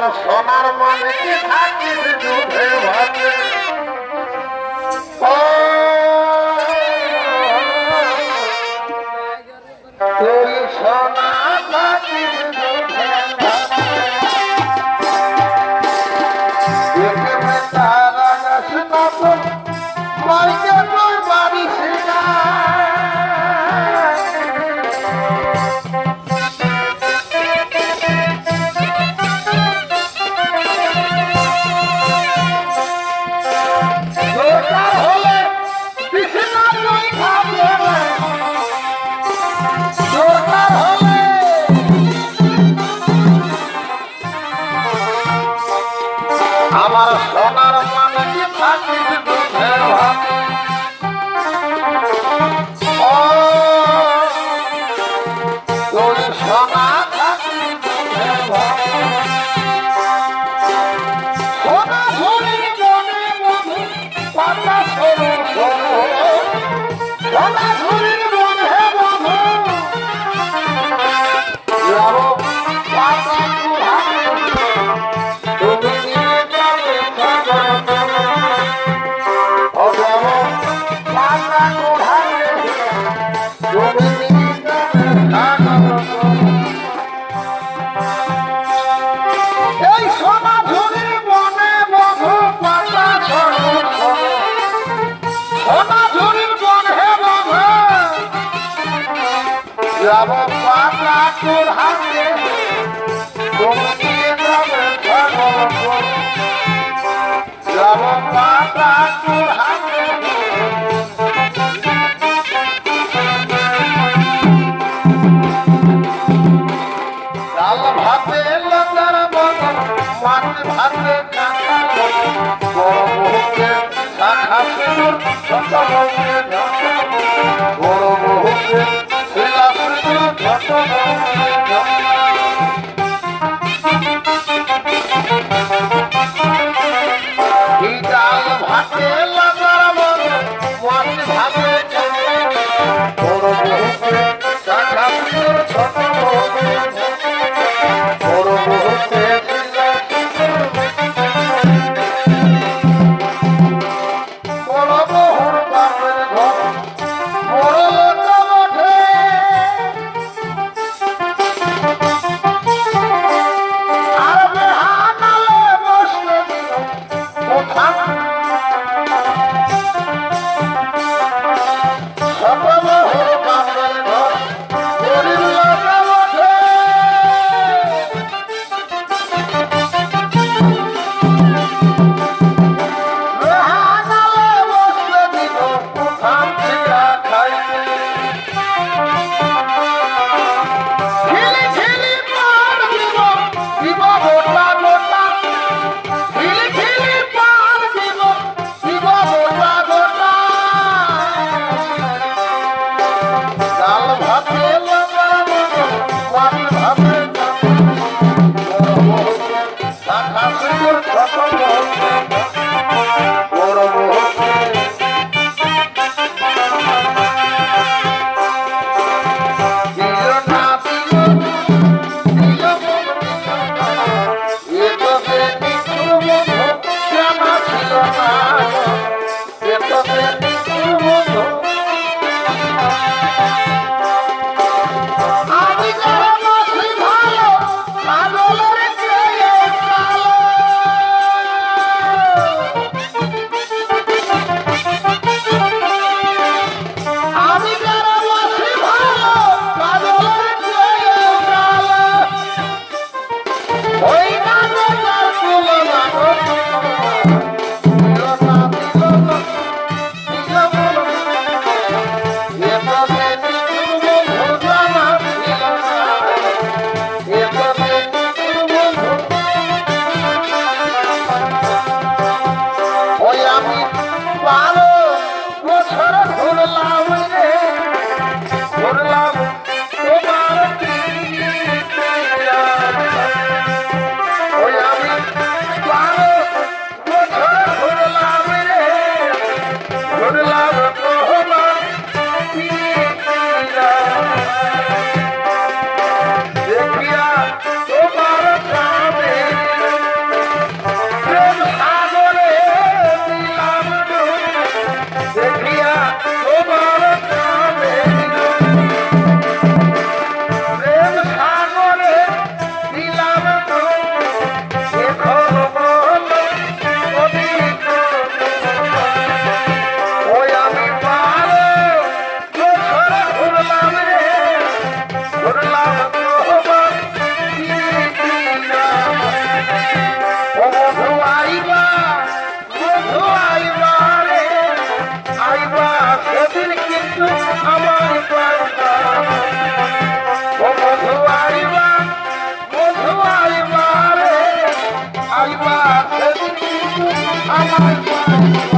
আমার সোনার মানে কি থাকিস ও Música আমি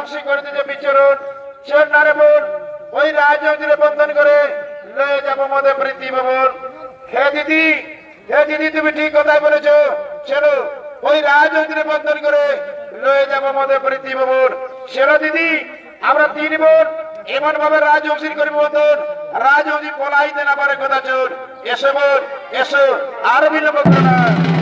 রাজবংশী করে দিতে বিচরণ চল না রে বোন ওই রাজবংশীরে বন্ধন করে লয়ে যাব মধ্যে প্রীতি ভবন। হে দিদি হে দিদি, তুমি ঠিক কথাই বলেছ। চলো, ওই রাজবংশীরে বন্ধন করে লয়ে যাব মধ্যে প্রীতি ভবন। চলো দিদি, আমরা তিন বোন এমন ভাবে রাজবংশীর করি বন্ধন রাজবংশী পলাইতে না পারে কথা চোর। এসো বোন, এসো, আর বিলম্ব করো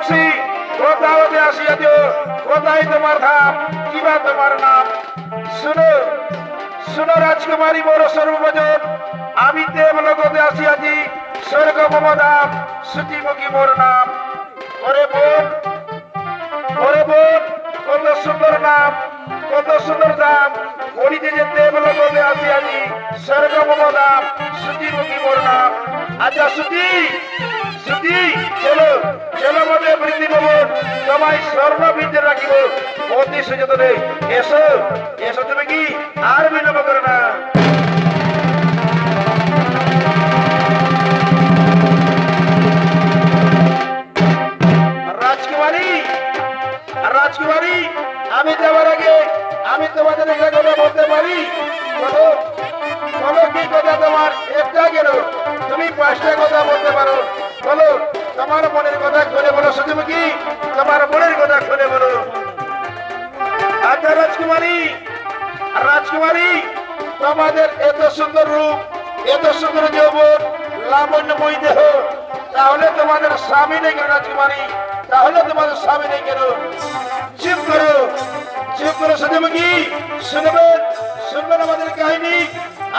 রাজবংশী কোথাও হতে আসিয়া দিও, কোথায় তোমার ধাম কিবা তোমার নাম? শুনো শুনো রাজকুমারী বড় সর্বভজন, আমি দেব লগতে আসিয়াছি স্বর্গ মমদাম সুচিমুখী মোর নাম। ওরে বোন ওরে বোন, কত সুন্দর নাম, কত সুন্দর দাম ওড়িতে যে দেবল বলে আসি আজি স্বর্গ মমদাম সুচিমুখী মোর নাম। আচ্ছা সুচি চলো মধ্যে বৃদ্ধি ভবন। তোমায় সর্ববিদ্যে রাখিব। অতি সচেতনে এসো এসো তুমি কি? আর বিলম্ব করো না। রাজকুমারী রাজকুমারী, আমি যাওয়ার আগে আমি তোমাদের একটা কথা বলতে পারি। বলো কি কথা তোমার? একটা কেন তুমি পাঁচটা কথা বলতে পারো। বলো তোমার মনের কথা খুলে বলো শুধু কি তোমার মনের কথা খুলে বলো। আচ্ছা রাজকুমারী রাজকুমারী, তোমাদের এত সুন্দর রূপ, এত সুন্দর যৌবন লাবণ্যময় দেহ, তাহলে তোমাদের স্বামী নেই রাজকুমারী? তাহলে তোমাদের স্বামী নেই কেন? চুপ করো চুপ করো সত্যমুখী শুনবেন শুনবেন আমাদের কাহিনী।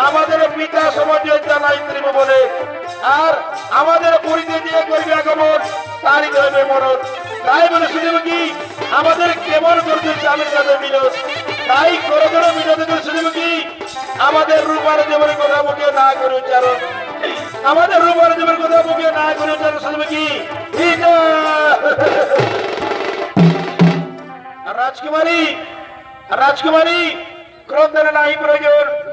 আমাদের পিতা জানাই ত্রিম বলে আর আমাদের পুরীতে দিয়ে করবে আগমন, তারই করবে মরণ। তাই বলে শুধুমুখী আমাদের কেমন করছে স্বামীর সাথে মিলন তাই করে করে মিলতে করে শুধুমুখী আমাদের রূপার জীবনের কথা মুখে না করে উচ্চারণ। আমাদের রূপার জীবনের কথা মুখে না করে উচ্চারণ শুধুমুখী রাজকুমারী রাজকুমারী ক্রোধের নাই প্রয়োজন।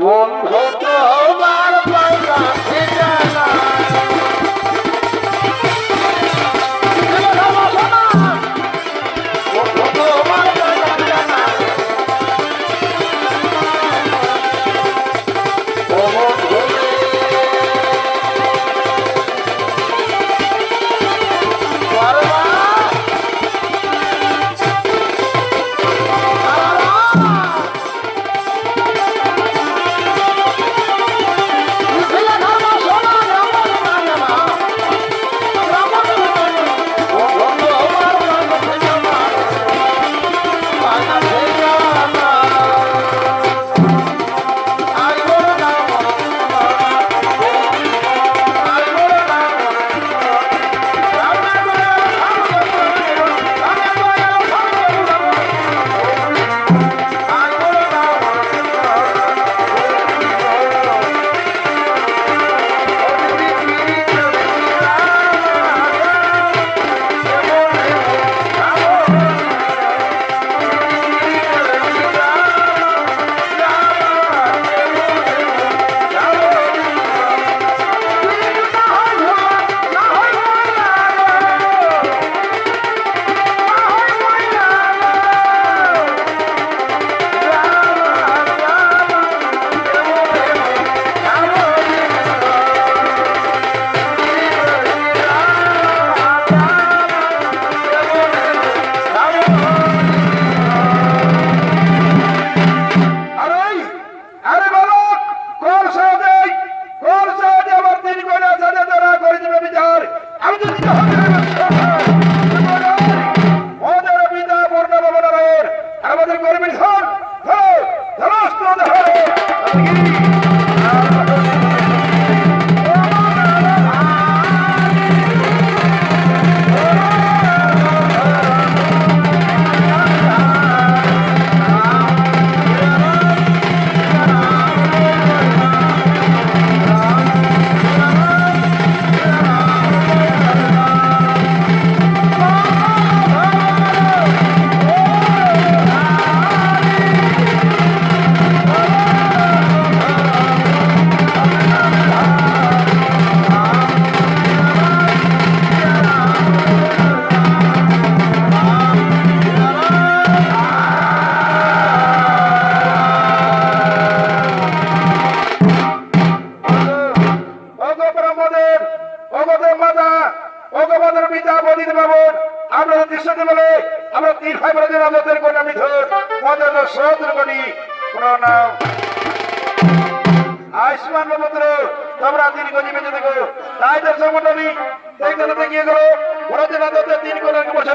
বন্ধু তোমার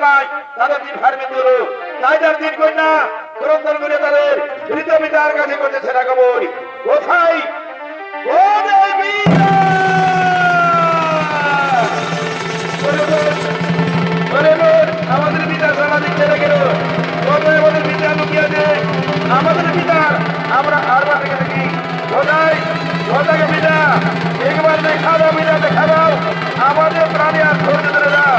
সবাই তাদের দিন হারবে গুরু তাই যার দিন কন্যা ক্রন্দন করে তাদের মৃত পিতার কাছে করছে সেরা কবর আমাদের পিতা আমরা আর বাড়ি পিতা একবার দেখা দাও পিতা দেখা দাও আমাদের প্রাণী আর ধরে ধরে দাও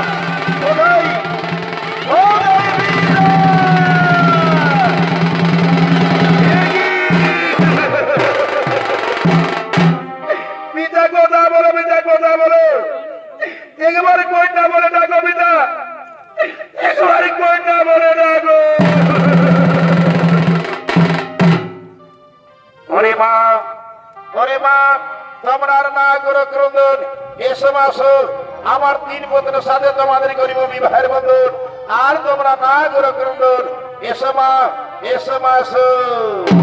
সোনার কন্যা বলে ডাকো পিতা? সোনার কন্যা বলে ডাকো হরে মা হরে মা, তোমরার না গুরু ক্রন্দন, এসো মাসুর আমার তিন পুত্রের সাথে তোমাদের করিব বিবাহের বন্ধন। আর তোমরা না গুরু ক্রন্দন, এসো মা, এসো মাসুর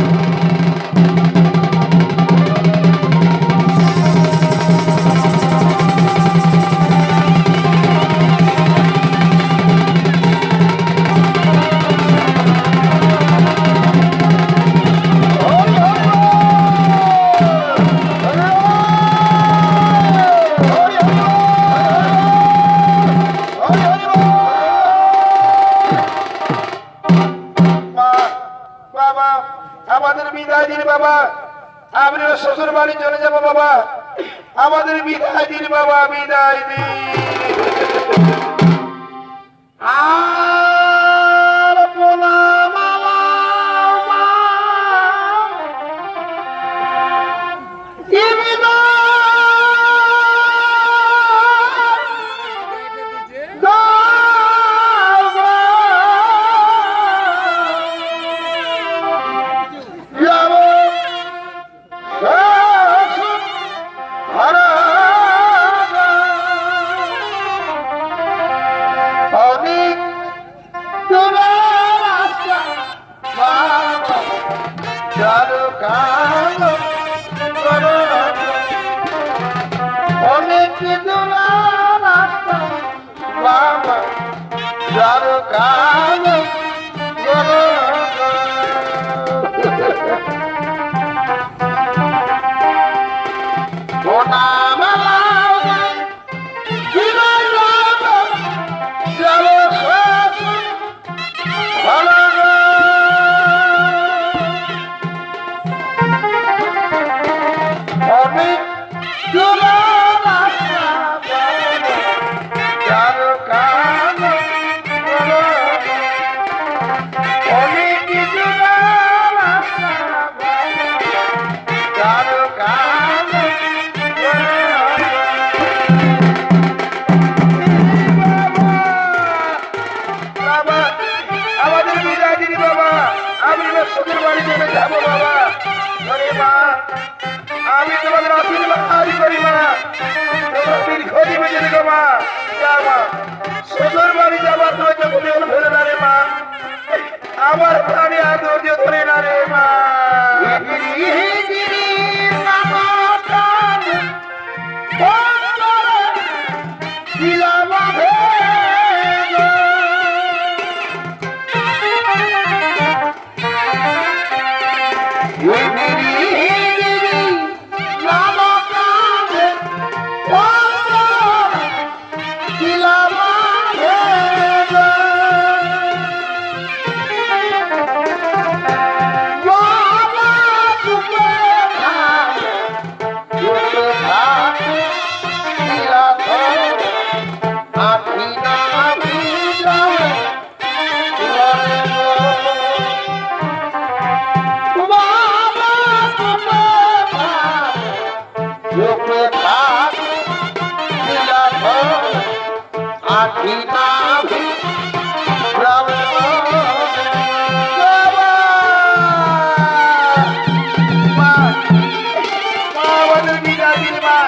মা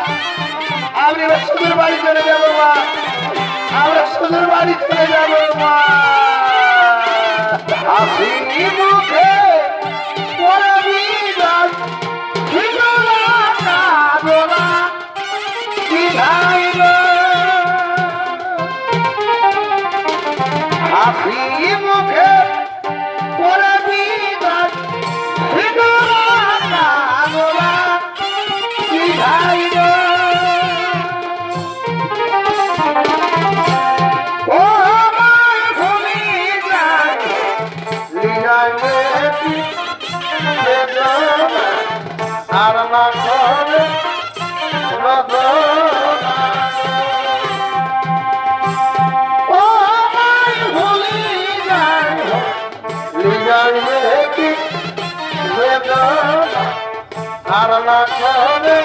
আমরা এবার বাড়ি চলে যাব, মা। আমরা সুদূর বাড়ি চলে যাব, মা। আপনি মুখে ধারণা করে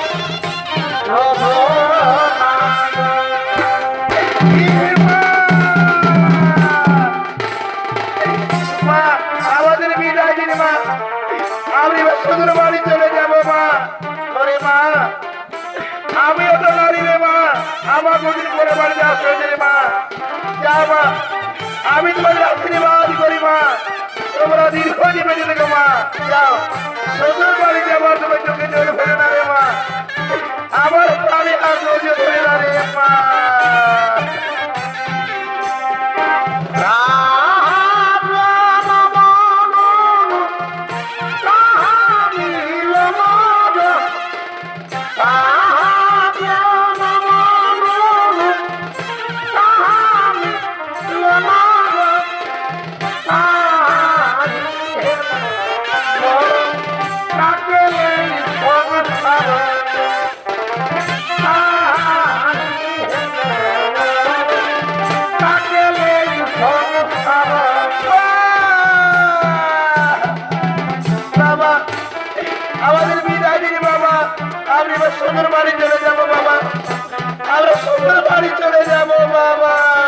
আমাদের বিদায় দিন মা, আমি বসুদের বাড়ি চলে যাব, মা। করে মা, আমিও তো নারী রে মা। আমার দুদিন করে বাড়ি যাওয়া মা। যা মা আমি তোমাদের আশীর্বাদ করি, মা। তোমরা দীর্ঘ নিবেদন থেকে, মা। যাও। শ্বশুর বাড়িতে চোখে ফেলে না রে, মা। আমার ফেলে না রে, মা। Bye-bye.